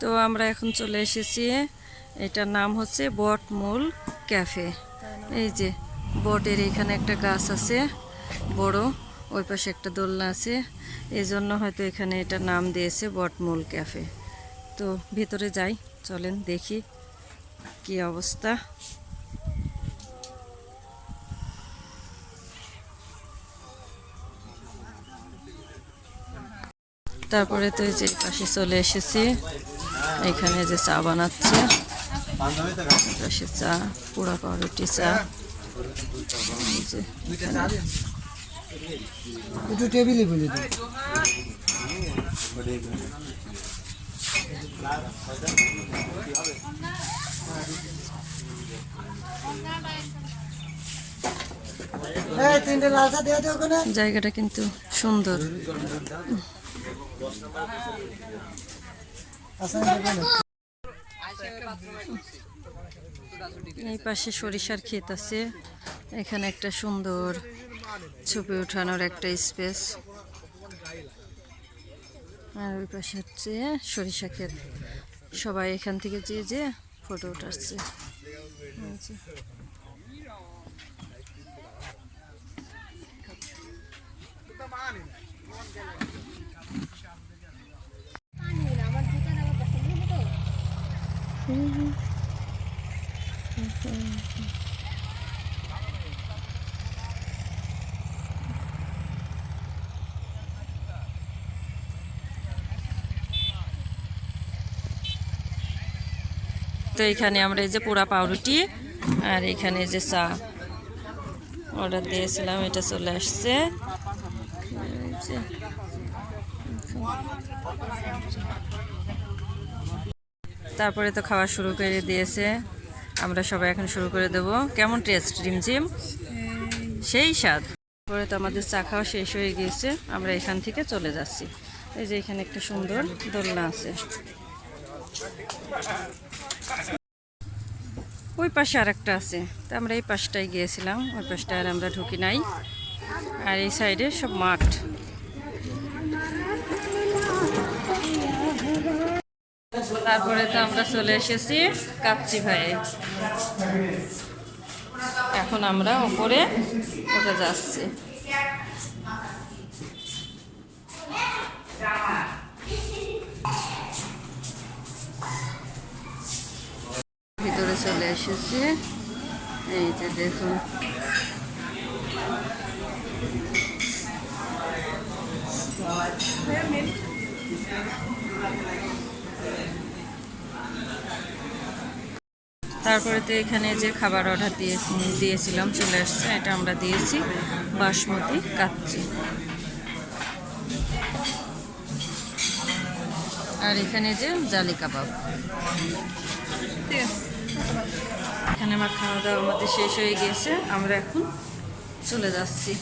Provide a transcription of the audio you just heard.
তো আমরা এখন চলে এসেছি। এটার নাম হচ্ছে বটমূল ক্যাফে। এই যে, বটের এখানে একটা গাছ আছে, বড়, ওই পাশে একটা দোলনা আছে। এই জন্য হয়তো এখানে এটা নাম দিয়েছে বটমূল ক্যাফে। তো ভিতরে যাই, চলেন দেখি কি অবস্থা। তারপরে তো এই যে পাশে চলে এসেছি। এখানে যে চা বানাচ্ছে চা পোড়া পাউরুটি চা টেবিলে বলে দিই। জায়গাটা কিন্তু সুন্দর। এই পাশে সরিষার ক্ষেত আছে। এখানে একটা সুন্দর ছবি ওঠানোর একটা স্পেস। আর ওই পাশে হচ্ছে সরিষা ক্ষেত। সবাই এখান থেকে যে যে ফটো উঠাচ্ছে এই যে। তো এখানে আমরা এই যে পোড়া পাউরুটি আর এখানে যে চা অর্ডার দিয়েছিলাম, এটা চলে আসছে। তারপরে তো খাওয়া শুরু করে দিয়েছে। আমরা সবাই এখন শুরু করে দেব। কেমন টেস্ট রিমঝিম? সেই স্বাদ। পরে তো আমাদের চা খাওয়া শেষ হয়ে গিয়েছে। আমরা এখান থেকে চলে যাচ্ছি। এই যে এখানে একটা সুন্দর দোলনা আছে। ওই পাশে আর একটা আছে। তো আমরা এই পাশটায় গিয়েছিলাম। ওই পাশটায় আর আমরা ঢুকি নাই। আর এই সাইডে সব মাঠ। তারপরে তো আমরা চলে এসেছি কাচ্চি ভাই এখন আমরা ওপরে উঠে যাচ্ছি। ভিতরে চলে এসেছি। এই যে দেখুন। তারপরে তো এখানে যে খাবার অর্ডার দিয়ে দিয়েছিলাম, চলে আসছে। এটা আমরা দিয়েছি বাসমতি কাচ্চি। আর এখানে যে জালি কাবাব। এখানে আমার খাওয়া দাওয়া আমাদের শেষ হয়ে গিয়েছে। আমরা এখন চলে যাচ্ছি।